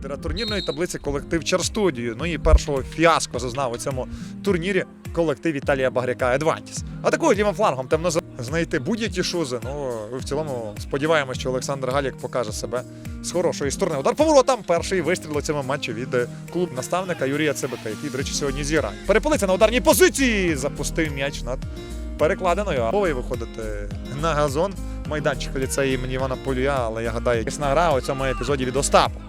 лідера турнірної таблиці колектив Черстудію. Ну і першого фіаско зазнав у цьому турнірі колектив Віталія Багряка Едвантіс. Атакують лівим флангом темно знайти будь-які шузи. Ну в цілому сподіваємося, що Олександр Галік покаже себе з хорошої сторони. Удар поворотом. Перший вистріл у цьому матчі від е, клуб наставника Юрія Цибика, який, до речі, сьогодні зіграє. Перепалиться на ударній позиції. Запустив м'яч над перекладиною. А Повий виходити на газон майданчика ліцею імені Івана Полюя, але я гадаю, якісна гра у цьому епізоді від Остапу.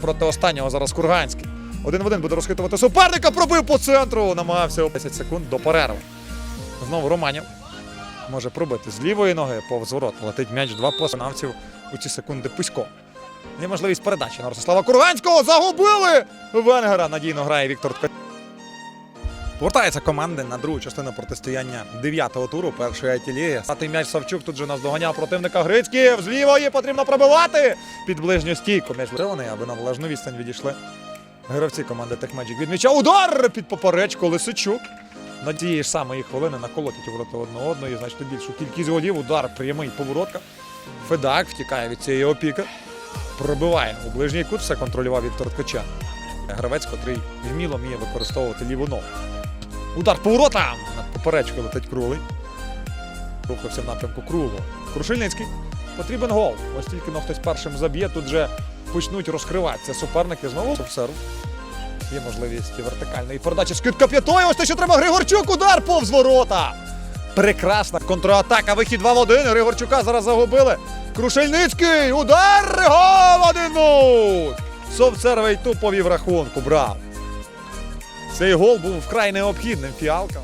Проти останнього зараз Курганський. Один в один буде розхитувати суперника, пробив по центру, намагався 10 секунд до перерви. Знову Романів може пробити з лівої ноги повз ворот. Летить м'яч два посинавців у ці секунди Пусько. Є можливість передачі на Ростислава Курганського. Загубили! Венгера надійно грає Віктор Ткач. Повертається команди на другу частину протистояння дев'ятого туру першої айті-ліги. Статий м'яч Савчук тут же наздоганяв противника Грицьків. З лівої потрібно пробивати під ближню стійку. М'яч вирваний, аби на належну відстань відійшли. Гравці команди Техмеджик від м'яча. Удар під поперечку Лисичук. На тієї ж самої хвилини наколотять ворота одне одної, значно більшу кількість голів. Удар прямий поворотка. Федак втікає від цієї опіки. Пробиває у ближній кут, все контролював Віктор Ткача. Гравець, котрий вміло вміє використовувати ліву ногу. Удар поворотом! Над поперечкою летить круглий. Рухався в напрямку круглого. Крушельницький. Потрібен гол. Ось тільки но хтось першим заб'є, тут вже почнуть розкриватися суперники. Знову обсерв. Є можливість вертикальної передачі. Скидка п'ятою. Ось те, що треба. Григорчук. Удар повз ворота. Прекрасна контратака. Вихід 2 в 1. Григорчука зараз загубили. Крушельницький. Удар. Гол 1-0. Совцервий тупо в рахунку. Браво. Цей гол був вкрай необхідним фіалкам.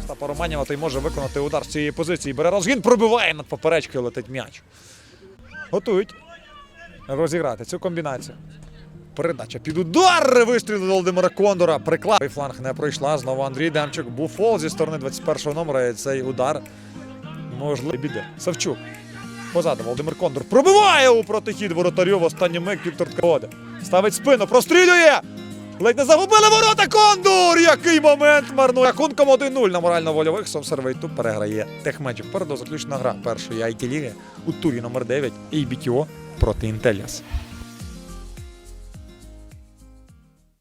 Остапа Романєва той може виконати удар з цієї позиції. Бере розгін, пробиває над поперечкою, летить м'яч. Готують розіграти цю комбінацію. Передача під удар. Вистріл Володимира Кондора. Приклад. Фланг не пройшла. Знову Андрій Демчук. Був фол зі сторони 21-го номера. І цей удар можливо біде. Савчук. Позаду Володимир Кондор пробиває у протихід воротарю в останній миг Віктор Ткода. Ставить спину, прострілює. Ледь не загубили ворота Кондор! Який момент марнує. Рахунком 1-0 на морально-вольових Совсервейту переграє Техмеджик. Передо заключна гра першої IT-ліги у турі номер 9 і проти Інтеліас.